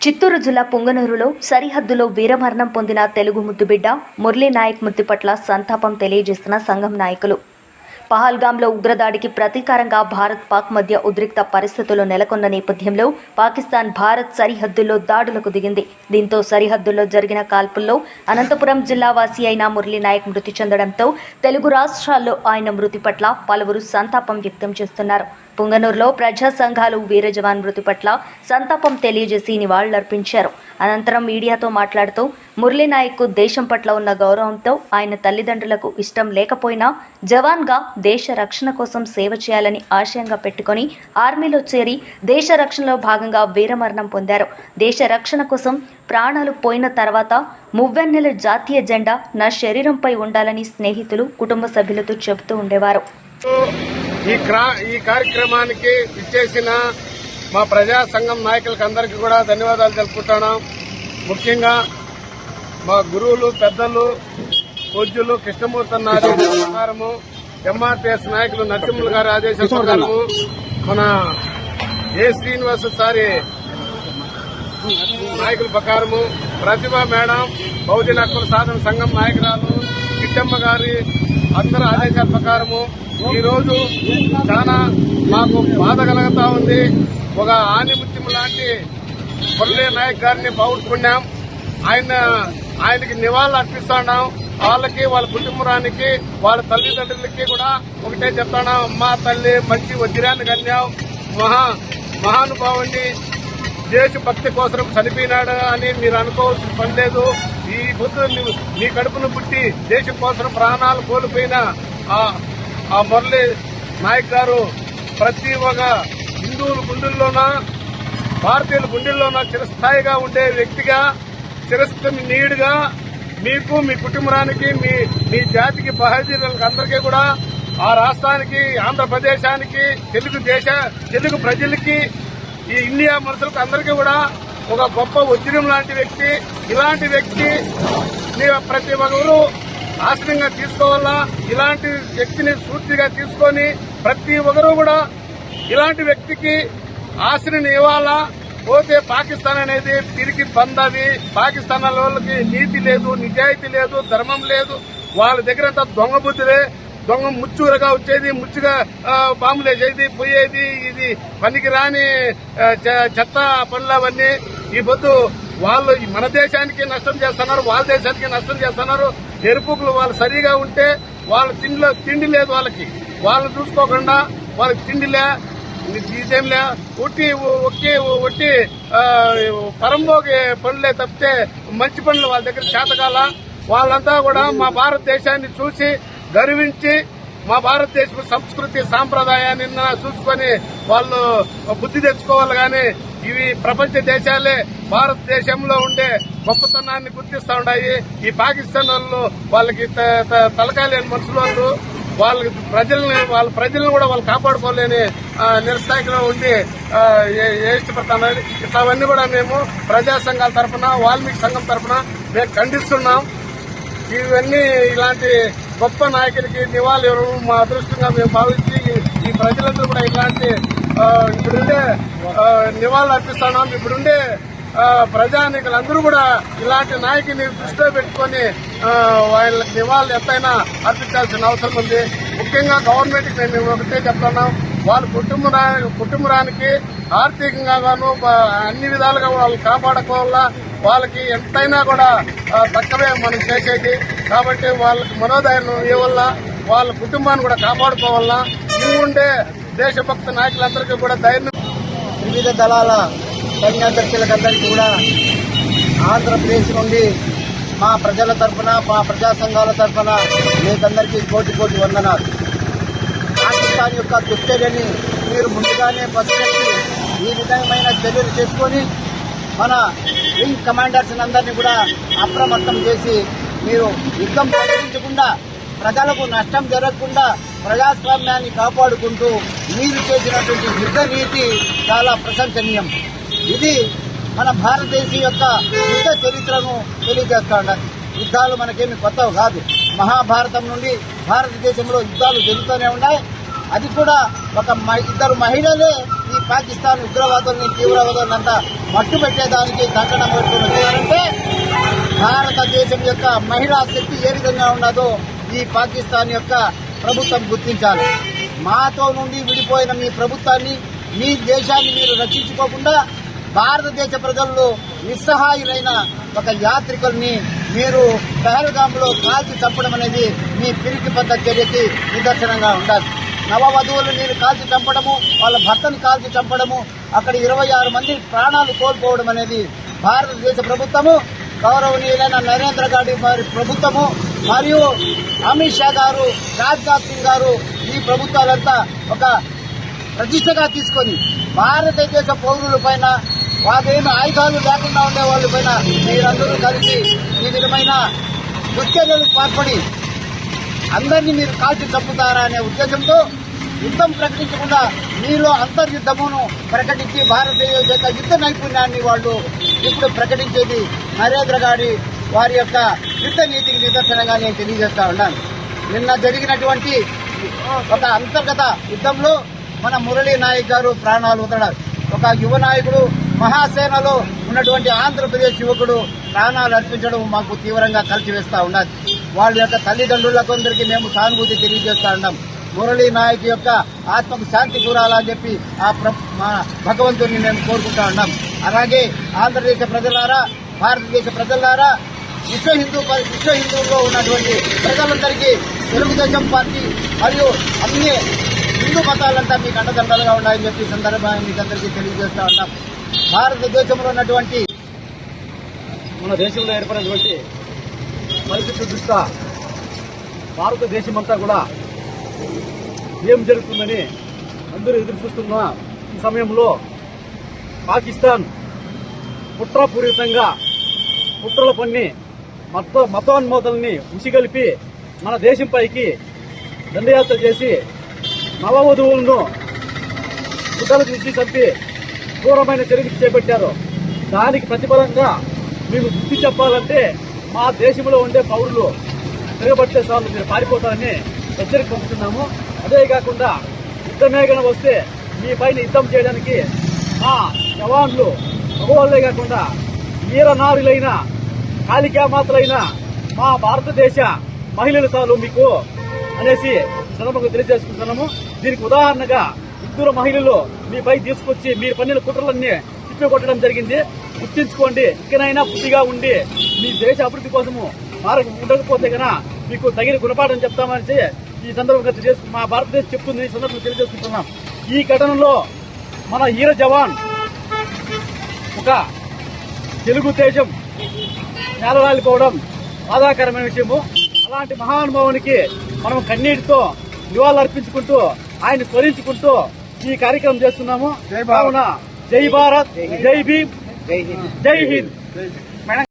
చిత్తూరు జిల్లా పొంగనూరులో సరిహద్దులో వీరమరణం పొందిన తెలుగు ముద్దుబిడ్డ మురళీ నాయక్ మృతి పట్ల సంతాపం తెలియజేస్తున్న సంఘం నాయకులు. పహల్గామ్లో ఉగ్రదాడికి ప్రతీకారంగా భారత్ పాక్ మధ్య ఉద్రిక్త పరిస్థితులు నెలకొన్న నేపథ్యంలో పాకిస్తాన్ భారత్ సరిహద్దుల్లో దాడులకు దిగింది. దీంతో సరిహద్దుల్లో జరిగిన కాల్పుల్లో అనంతపురం జిల్లా వాసి అయిన మురళీనాయక్ మృతి చెందడంతో తెలుగు రాష్ట్రాల్లో ఆయన మృతి పట్ల పలువురు సంతాపం వ్యక్తం చేస్తున్నారు. పుంగనూరులో ప్రజా సంఘాలు వీర జవాన్ మృతి పట్ల సంతాపం తెలియజేసి నివాళులర్పించారు. అనంతరం మీడియాతో మాట్లాడుతూ మురళీనాయక్కు దేశం పట్ల ఉన్న గౌరవంతో ఆయన తల్లిదండ్రులకు ఇష్టం లేకపోయినా జవాన్గా దేశ రక్షణ కోసం సేవ చేయాలని ఆశయంగా పెట్టుకొని ఆర్మీలో చేరి దేశ రక్షణలో భాగంగా వీరమరణం పొందారు. దేశ రక్షణ కోసం ప్రాణాలు పోయిన తర్వాత మువ్వెన్నెల జాతీయ జెండా నా శరీరంపై ఉండాలని స్నేహితులు కుటుంబ సభ్యులతో చెబుతూ ఉండేవారు. ఈ క్రా ఈ కార్యక్రమానికి ఇచ్చేసిన మా ప్రజా సంఘం నాయకులకు అందరికీ కూడా ధన్యవాదాలు తెలుపుకుంటున్నాం. ముఖ్యంగా మా గురువులు పెద్దలు పూజ్యులు కృష్ణమూర్తి అన్న ఎంఆర్పిఎస్ నాయకులు నరసింహులు గారి ఆదేశం ప్రకారము మన ఏ శ్రీనివాస సారి నాయకుల ప్రకారము ప్రతిభ మేడం బహుజన హక్కుల సాధన సంఘం నాయకురాలు కిట్టమ్మ గారి అందరి ఆదేశాల ప్రకారము ఈ రోజు చాలా మాకు బాధ కలుగుతా ఉంది. ఒక ఆనిముత్యం లాంటి మురళీ నాయక్ గారిని బాగుట్టుకున్నాం ఆయన ఆయనకి నివాళులు అర్పిస్తున్నాం వాళ్ళకి వాళ్ళ కుటుంబానికి వాళ్ళ తల్లిదండ్రులకి కూడా ఒకటే చెప్తాను అమ్మా తల్లి మంచి వజ్రాన్ని కన్యావు మహా మహానుభావుని దేశభక్తి కోసం చనిపోయినాడు అని మీరు అనుకోవాల్సిన పని లేదు. ఈ బుద్ధు మీ కడుపును పుట్టి దేశం కోసం ప్రాణాలు కోల్పోయిన ఆ- ఆ మురళి నాయక్ గారు ప్రతి ఒక్క హిందువుల గుండెల్లోన భారతీయుల గుండెల్లోన చిరస్థాయిగా ఉండే వ్యక్తిగా చిరస్థిని నీడుగా మీకు మీ కుటుంబానికి మీ మీ జాతికి బహజీలకు అందరికీ కూడా ఆ రాష్ట్రానికి ఆంధ్రప్రదేశానికి తెలుగు దేశ తెలుగు ప్రజలకి ఈ ఇండియా మనుషులకు అందరికీ కూడా ఒక గొప్ప ఉద్యమం లాంటి వ్యక్తి ఇలాంటి వ్యక్తి ప్రతి ఒక్కరు ఆశ్రయంగా తీసుకోవాలా? ఇలాంటి వ్యక్తిని స్ఫూర్తిగా తీసుకొని ప్రతి ఒక్కరూ కూడా ఇలాంటి వ్యక్తికి ఆశ్రయం ఇవ్వాలా? పోతే పాకిస్తాన్ అనేది తిరిగి అది పాకిస్తాన్ వాళ్ళకి నీతి లేదు నిజాయితీ లేదు ధర్మం లేదు. వాళ్ళ దగ్గర అంతా దొంగ బుద్ధులే. దొంగ ముచ్చురగా వచ్చేది ముచ్చుగా బాంబులు వేసేది పోయేది ఇది పనికి రాని చె- చెత్త పనులు అవన్నీ. ఈ పొద్దు వాళ్ళు మన దేశానికి నష్టం చేస్తున్నారు వాళ్ళ దేశానికి నష్టం చేస్తున్నారు. ఎరుపుకులు వాళ్ళు సరిగా ఉంటే వాళ్ళ తిండిలో తిండి లేదు వాళ్ళకి. వాళ్ళు చూసుకోకుండా వాళ్ళకి తిండిలే. ఇదేంలే ఒట్టి ఒట్టి ఒట్టి పరంబోగి పనులే తప్పితే మంచి పనులు వాళ్ళ దగ్గర చేతకాల వాళ్ళంతా కూడా మా భారతదేశాన్ని చూసి గర్వించి మా భారతదేశం సంస్కృతి సాంప్రదాయాన్ని చూసుకొని వాళ్ళు బుద్ధి తెచ్చుకోవాలి కానీ ఇవి ప్రపంచ దేశాలే భారతదేశంలో ఉండే గొప్పతనాన్ని గుర్తిస్తూ ఉన్నాయి. ఈ పాకిస్తాన్ వాళ్ళు వాళ్ళకి త- త- మనుషులు వాళ్ళు. వాళ్ళకి ప్రజల్ని వాళ్ళ ప్రజలను కూడా వాళ్ళు కాపాడుకోలేని ఆ, నిరస్థాయిలో ఉండి ఇష్టపడతానని ఇట్లావన్నీ కూడా మేము ప్రజా సంఘాల తరఫున వాల్మీకి సంఘం తరఫున మేము ఖండిస్తున్నాం. ఇవన్నీ ఇలాంటి గొప్ప నాయకులకి నివాళులు మా అదృష్టంగా మేము భావించి ఈ- ప్రజలందరూ కూడా ఇలాంటి ఇప్పుడుండే నివాళులు అర్పిస్తున్నాం. ఇప్పుడుండే ప్రజానికులందరూ కూడా ఇలాంటి నాయకుని దృష్టిలో పెట్టుకొని వాళ్ళ వాళ్ళకి నివాళులు ఎంతైనా అర్పించాల్సిన అవసరం ఉంది. ముఖ్యంగా గవర్నమెంట్కి నేను మేము ఒకటే చెప్తున్నాం. వాళ్ళ కుటుంబ కుటుంబానికి ఆర్థికంగా గాను అన్ని విధాలుగా వాళ్ళు కాపాడుకోవాలా. వాళ్ళకి ఎంతైనా కూడా తక్కువే మనం చేసేది. కాబట్టి వాళ్ళకి మనోధైర్యం ఇవ్వాల. వాళ్ళ కుటుంబాన్ని కూడా కాపాడుకోవాలా. ఇవి ఉండే దేశభక్త నాయకులందరికీ కూడా ధైర్యం. వివిధ దళాల సైన్యాధ్యక్షులకందరికీ కూడా ఆంధ్రప్రదేశ్ నుండి మా ప్రజల తరఫున మా ప్రజా సంఘాల తరఫున మీకందరికీ కోటి కోటి వందనాలు. పాకిస్తాన్ యొక్క దుశ్చర్యని మీరు ముందుగానే పసిగట్టి ఈ విధమైన చర్యలు చేసుకొని మన వింగ్ కమాండర్స్ అందరినీ కూడా అప్రమత్తం చేసి మీరు యుద్ధం ప్రకటించకుండా ప్రజలకు నష్టం జరగకుండా ప్రజాస్వామ్యాన్ని కాపాడుకుంటూ మీరు చేసినటువంటి యుద్ధ నీతి చాలా ప్రశంసనీయం. ఇది మన భారతదేశం యొక్క యుద్ధ చరిత్రను తెలియజేస్తా ఉండాలి యుద్ధాలు మనకేమి కొత్తవి కాదు. మహాభారతం నుండి భారతదేశంలో యుద్ధాలు జరుగుతూనే ఉన్నాయి. అది కూడా ఒక మ- ఇద్దరు మహిళలే ఈ పాకిస్తాన్ ఉగ్రవాదుల్ని తీవ్రవాదులంతా మట్టు పెట్టేదానికి కంకణం పెట్టుకుని భారతదేశం యొక్క మహిళా శక్తి ఏ విధంగా ఉన్నదో ఈ పాకిస్తాన్ యొక్క ప్రభుత్వం గుర్తించాలి. మాతో నుండి విడిపోయిన మీ ప్రభుత్వాన్ని మీ దేశాన్ని మీరు రక్షించుకోకుండా భారతదేశ ప్రజల్లో నిస్సహాయులైన ఒక యాత్రికుల్ని మీరు పహల్గాంలో కాల్చి చంపడం అనేది మీ పిరికి పెద్ద చర్యకి నిదర్శనంగా ఉండాలి. నవవధువులు మీరు కాల్చి చంపడము వాళ్ళ భర్తను కాల్చి చంపడము అక్కడ ఇరవై ఆరు మంది ప్రాణాలు కోల్పోవడం అనేది భారతదేశ ప్రభుత్వము గౌరవనీయులైన నరేంద్ర గారి వారి ప్రభుత్వము మరియు అమిత్ షా గారు రాజ్నాథ్ సింగ్ గారు ఈ ప్రభుత్వాలంతా ఒక ప్రతిష్టగా తీసుకొని భారతదేశ పౌరుల పైన మాకేమి ఆయుధాలు లేకుండా ఉండే వాళ్ళ పైన మీరందరూ కలిసి ఈ విధమైన దుశ్చర్యలకు పాల్పడి అందరినీ మీరు కాల్చి చంపుతారా అనే ఉద్దేశంతో యుద్ధం ప్రకటించకుండా మీలో అంతర్యుద్ధమును ప్రకటించి భారతదేశ యొక్క యుద్ధ నైపుణ్యాన్ని వాళ్ళు ఇప్పుడు ప్రకటించేది నరేంద్ర గారి వారి యొక్క యుద్ధ నీతికి నిదర్శనంగా నేను తెలియజేస్తా ఉన్నాను. నిన్న జరిగినటువంటి ఒక అంతర్గత యుద్ధంలో మన మురళీ నాయక్ గారు ప్రాణాలు వదలడారు ఒక యువ నాయకుడు మహాసేనలో ఉన్నటువంటి ఆంధ్రప్రదేశ్ యువకుడు ప్రాణాలు అర్పించడం మాకు తీవ్రంగా కలిసివేస్తా ఉన్నది వాళ్ళ యొక్క తల్లిదండ్రులకు అందరికీ మేము సానుభూతి తెలియజేస్తా ఉన్నాం. మురళీ నాయక్ యొక్క ఆత్మకు శాంతి కూరాలని చెప్పి ఆ ప్ర మా భగవంతుని మేము కోరుకుంటా ఉన్నాం. అలాగే ఆంధ్రదేశ ప్రజలారా భారతదేశ ప్రజలారా విశ్వ హిందూ విశ్వ హిందువుల్లో ఉన్నటువంటి ప్రజలందరికీ తెలుగుదేశం పార్టీ మరియు అన్ని హిందూ మతాలంతా మీకు అండదండలుగా ఉన్నాయని చెప్పి సందర్భాన్ని సందర్భంగా మీకు అందరికీ తెలియజేస్తా ఉన్నాం. భారతదేశంలో ఉన్నటువంటి మన దేశంలో ఏర్పడినటువంటి పరిస్థితుల దృష్ట్యా భారతదేశం అంతా కూడా ఏం జరుగుతుందని అందరూ ఎదురు చూస్తున్న ఈ సమయంలో పాకిస్తాన్ కుట్రపూరితంగా కుట్రల పన్ని మత మతోన్మోదల్ని ఉసిగలిపి మన దేశంపైకి దండయాత్ర చేసి నవవధువులను గుడ్డలు తీసి చంపి క్రూరమైన చర్యలు చేపట్టారు దానికి ప్రతిఫలంగా మీకు బుద్ధి చెప్పాలంటే మా దేశంలో ఉండే పౌరులు తిరగబట్టే సార్లు మీరు పారిపోతారని హెచ్చరిక పంపుతున్నాము. అదే కాకుండా యుద్ధమేఘన వస్తే మీ పైన యుద్ధం చేయడానికి మా జవాన్లు మగవాళ్ళే కాకుండా వీరనారులైన కాళికామాతలైన మా భారతదేశ మహిళలు సార్లు మీకు అనేసి సందర్భంగా తెలియజేసుకుంటున్నాము. దీనికి ఉదాహరణగా ఇద్దరు మహిళలు మీపై తీసుకొచ్చి మీ పన్నెల కుట్రలన్నీ తిప్పికొట్టడం జరిగింది. గుర్తించుకోండి ఇకనైనా బుద్ధిగా ఉండి మీ దేశ అభివృద్ధి కోసము మారకు ఉండకపోతే గన మీకు తగిన గుణపాఠం చెప్తామని ఈ సందర్భంగా మా భారతదేశం చెప్తుంది ఈ సందర్భంగా తెలియజేసుకుంటున్నాం. ఈ ఘటనలో మన హీర జవాన్ ఒక తెలుగుదేశం నేలరాలిపోవడం బాధాకరమైన విషయము. అలాంటి మహానుభావునికి మనం కన్నీటితో నివాళులర్పించుకుంటూ ఆయన స్మరించుకుంటూ ఈ కార్యక్రమం చేస్తున్నాము. జై భారత్. జై భారత్. జై భీమ్. జై హింద్. జై హింద్.